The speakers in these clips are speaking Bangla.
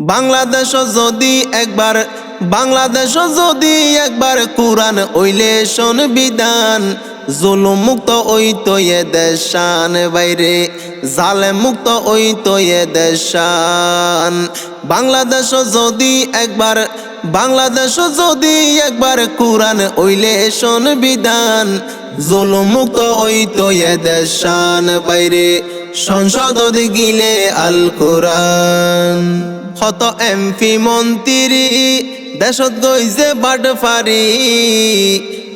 বাংলাদেশ যদি একবার, বাংলাদেশ যদি একবার কোরআন ওইলে শোন বিধান জুলুম মুক্ত ওই তো এ দেশান বাইরে জালে মুক্ত ওই তো এ দেশান। বাংলাদেশ যদি একবার, বাংলাদেশ যদি একবার কোরআন ওইলে শোন বিধান জুলুম মুক্ত ওই তো এ দেশান বাইরে, সংসদ গিলে আল কোরআন। কত এমপি মন্ত্রী, দেশত গৈছে বাট ফারি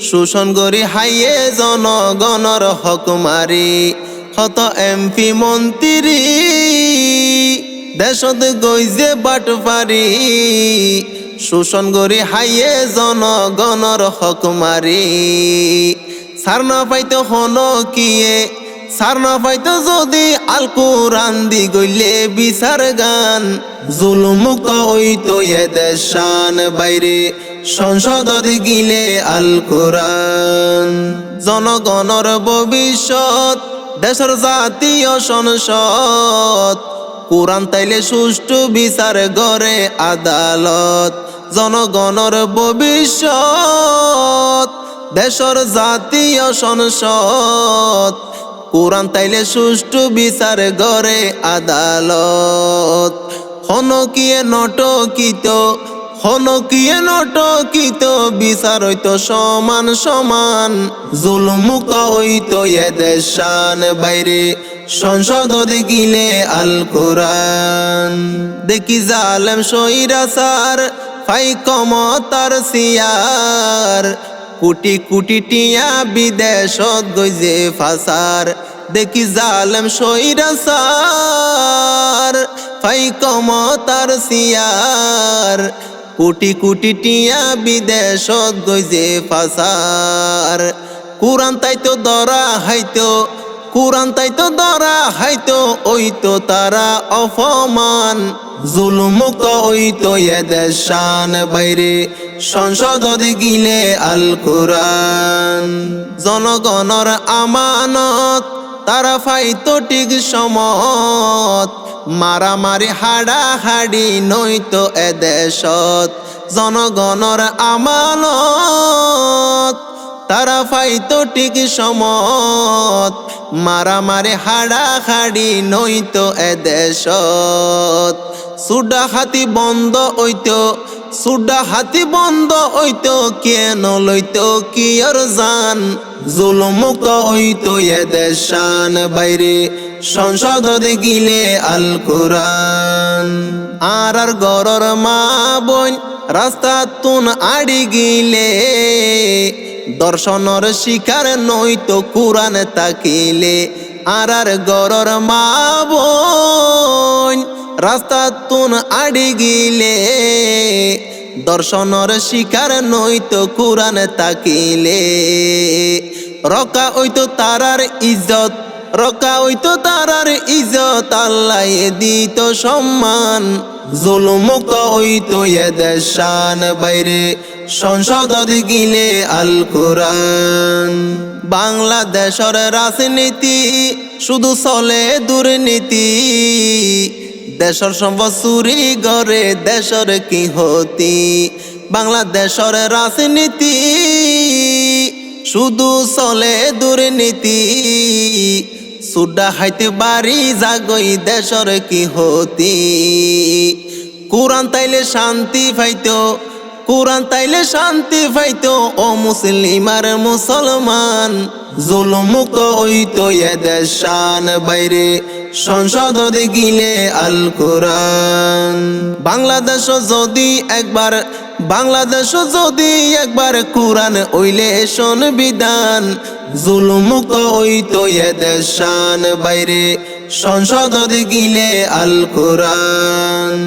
শোষণ করি হাইয়ে জনগণর হক মারি কত এমপি মন্ত্রী, দেশত গৈছে বাট ফারি শোষণ করি হাইয়ে জনগণর হক মারি সার না পাইতো হন কিয়ে সার না পাইতো যদি আল কোরআন দি গইলে বিচার গান। জুলুম মুক্ত হইতো এ দেশান বাইরে, সংসদ গিলে আল কোরআন। জনগণর ভবিষ্যৎ, দেশের জাতীয় সংসদ। কোরআন তাইলে সুষ্ঠু বিচার গড়ে আদালত। জনগণর ভবিষ্যৎ, দেশর জাতীয় সংসদ। কোরআন তাইলে সুষ্ঠু বিচার গড়ে আদালত। হনকিয়ে নটকিত হনকিয়ে নটকিত, বিচার হইতো সমান সমান। জুলুম মুক্ত হইতো এ দেশান বাইরে, সংসদ দেখিলে আল কোরআন। দেখি জালেম সৈরাসার ফাই কমতার সিয়ার। কোটি কুটি টিয়া বিদেশত গইজে ফাসার। দেখি জালেম সৈরাসার ফাই কমতার সিয়ার। কুটি কুটি টিয়া বিদেশত গইজে ফাসার। কোরআন তাইতো দরা হাইতো কোরআন তাইতো দরা হাইতো ওই তো তারা অপমান। জুলুমুক্ত ওই তো এ দেশান বাইরে, সংসদ গিলে আল কোরআন। জনগণর আমানত, তারা ফাইতো ঠিক সমত। মারামারি হাডা হাডি নইতো এ দেশত। জনগণর আমানত, তারা পাইতো ঠিক সমত। মারামারি হাডা হাডি নইতো এ দেশত। সুডা হাতি বন্ধ হইতো, সুডা হাতি বন্ধ হইতো, কেন লইতো কিয়র জান? জুলুম মুক্ত হইতো এ বাইরে, সংসদ দেখিলে আল কোরআন। আর আর গরর মা বোন রাস্তা তুন আড়ি গিলে দর্শনর শিকার নইতো কোরআন তাকিলে। আর আর গরর মা রাস্তা তুন আড়ি গিলে। দর্শনর শিকার নইতো কোরআন তাকিলে। রকা ওইতো তারার ইজ্জত, রকা ওইতো তারার ইজ্জত, আল্লাহ দিত সম্মান। জুলুম মুক্ত হইতো এ দেশান বাইরে। সংসদ গিলে আল কোরআন। বাংলাদেশের রাজনীতি শুধু চলে দুর্নীতি। দেশর সম্পদ চুরি গড়ে দেশর কি হতি বাংলাদেশের রাজনীতি শুধু চলে দুর্নীতি। সুডা হাইতে বাড়ি জাগই দেশর কি হতি? কোরআন তাইলে শান্তি পাইতো, কোরআন তাইলে শান্তি পাইতো, ও মুসলিম আর মুসলমান। জুলুম মুক্ত হইতো এ দেশান বাইরে, সংসদ দেখিলে আল কোরআন। বাংলাদেশ যদি একবার বাংলাদেশ যদি একবার কোরআন ওইলে শোন বিধান জুলুম ওই তো এদেশান দেশান বাইরে, সংসদ গিলে আল কোরআন।